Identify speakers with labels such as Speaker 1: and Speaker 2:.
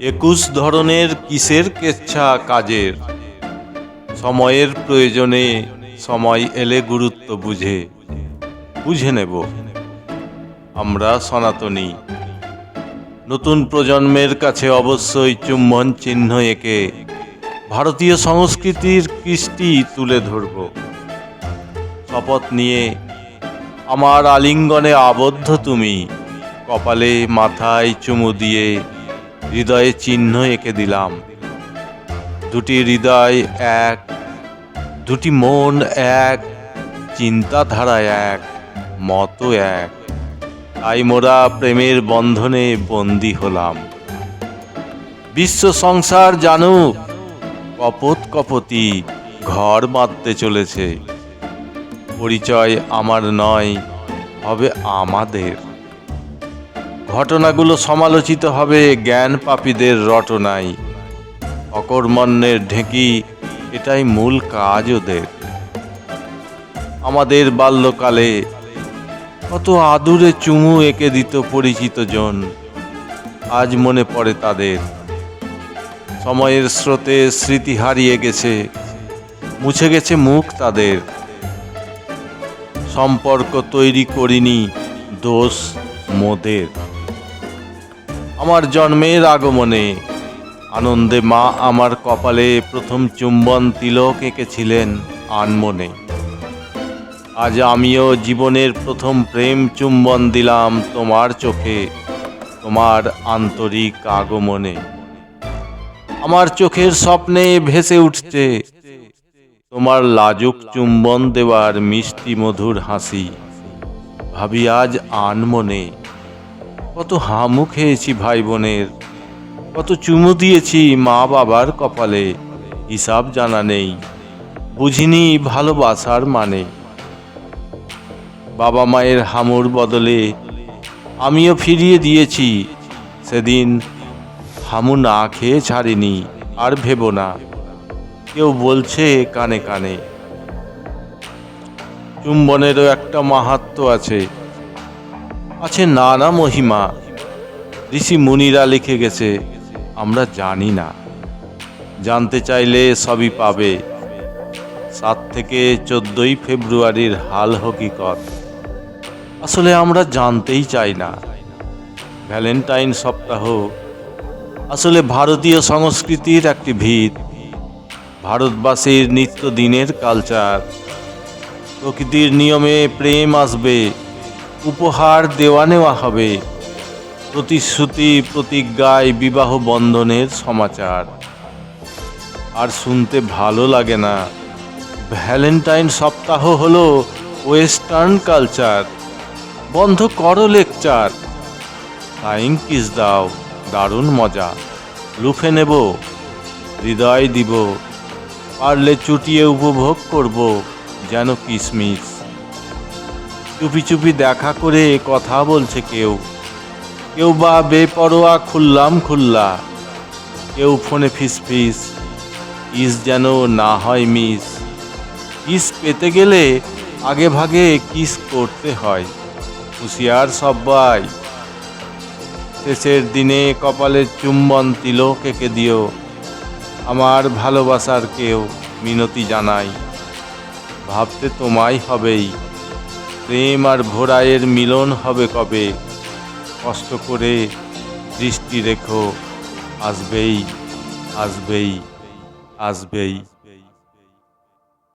Speaker 1: একুশ ধরনের কিসের কেচ্ছা কাজের? সময়ের প্রয়োজনে সময় এলে গুরুত্ব বুঝে। বুঝে নেব। আমরা সনাতনী। নতুন প্রজন্মের কাছে অবশ্যই চুম্বন চিহ্ন এঁকে ভারতীয় সংস্কৃতির কৃষ্টি তুলে ধরব। শপথ নিয়ে, আমার আলিঙ্গনে আবদ্ধ তুমি। কপালে মাথায় চুমু দিয়ে হৃদয়ে চিহ্ন এঁকে দিলাম। দুটি হৃদয় এক, দুটি মন এক, চিন্তাধারা এক মতো এক। তাই মোরা প্রেমের বন্ধনে বন্দী হলাম। বিশ্ব সংসার জানুক, কপত কপতি ঘর বাঁধতে চলেছে। পরিচয় আমার নয়, হবে আমাদের। ঘটনাগুলো সমালোচিত হবে জ্ঞান পাপীদের রটনায়। অকর্মণ্যের ঢেঁকি, এটাই মূল কাজ ওদের। আমাদের বাল্যকালে কত আদুরে চুমু এঁকে দিত পরিচিত জন। আজ মনে পড়ে তাদের। সময়ের স্রোতে স্মৃতি হারিয়ে গেছে, মুছে গেছে মুখ তাদের। সম্পর্ক তৈরি করিনি দোষ মোদের। আমার জন্মের আগমনে। আনন্দে মা আমার কপালে প্রথম চুম্বন তিলক এঁকেছিলেন আনমনে। আজ আমিও জীবনের প্রথম প্রেম চুম্বন দিলাম তোমার চোখে, তোমার আন্তরিক আগমনে। আমার চোখের স্বপ্নে ভেসে উঠছে, তোমার লাজুক চুম্বন দেওয়ার মিষ্টি মধুর হাসি। ভাবি আজ আনমনে। কত হামু খেয়েছি ভাই বোনের কত চুমু দিয়েছি মা বাবার কপালে, হিসাব জানা নেই, বুঝিনি ভালোবাসার মানে। বাবা মায়ের হামুর বদলে আমিও ফিরিয়ে দিয়েছি, সেদিন হামু না খেয়ে ছাড়িনি আর ভেবো না। কেউ বলছে কানে কানে, চুম্বনেরও একটা মাহাত্ম আছে আছে নানা মহিমা। ঋষি মুনিরা লিখে গেছে, আমরা জানি না। জানতে চাইলে সবই পাবে। সাত থেকে চোদ্দই ফেব্রুয়ারির হাল হকিকত। আসলে আমরা জানতেই চাই না। ভ্যালেন্টাইন সপ্তাহ। আসলে ভারতীয় সংস্কৃতির একটি ভিত। ভারতবাসীর নিত্যদিনের কালচার। প্রকৃতির নিয়মে প্রেম আসবে। উপহার দেওয়া নেওয়া হবে। প্রতিশ্রুতি, প্রতিজ্ঞায় বিবাহ বন্ধনের সমাচার। আর শুনতে ভালো লাগে না। ভ্যালেন্টাইন সপ্তাহ হলো ওয়েস্টার্ন কালচার। বন্ধ করো লেকচার। ফ্লাইং কিস দাও, দারুণ মজা। লুফে নেব, হৃদয় দিব। পারলে চুটিয়ে উপভোগ করব, যেন কিসমিস। চুপি চুপি দেখা করে কথা বলছে কেউ। কেউ বা বেপরোয়া খুললাম খুল্লা, কেউ ফোনে ফিস ফিস, ইস যেন না হয় মিস। কিস পেতে গেলে আগে ভাগে কিস করতে হয়, হুঁশিয়ার সব্বাই শেষের দিনে কপালের চুম্বন তিলক এঁকে দিও, আমার ভালোবাসার কেউ মিনতি জানাই। ভাবতে তোমায় হবেই। প্রেম আর ভোরায়ের মিলন হবে কবে? কষ্ট করে দৃষ্টি রেখো আসবেই আসবেই আসবেই।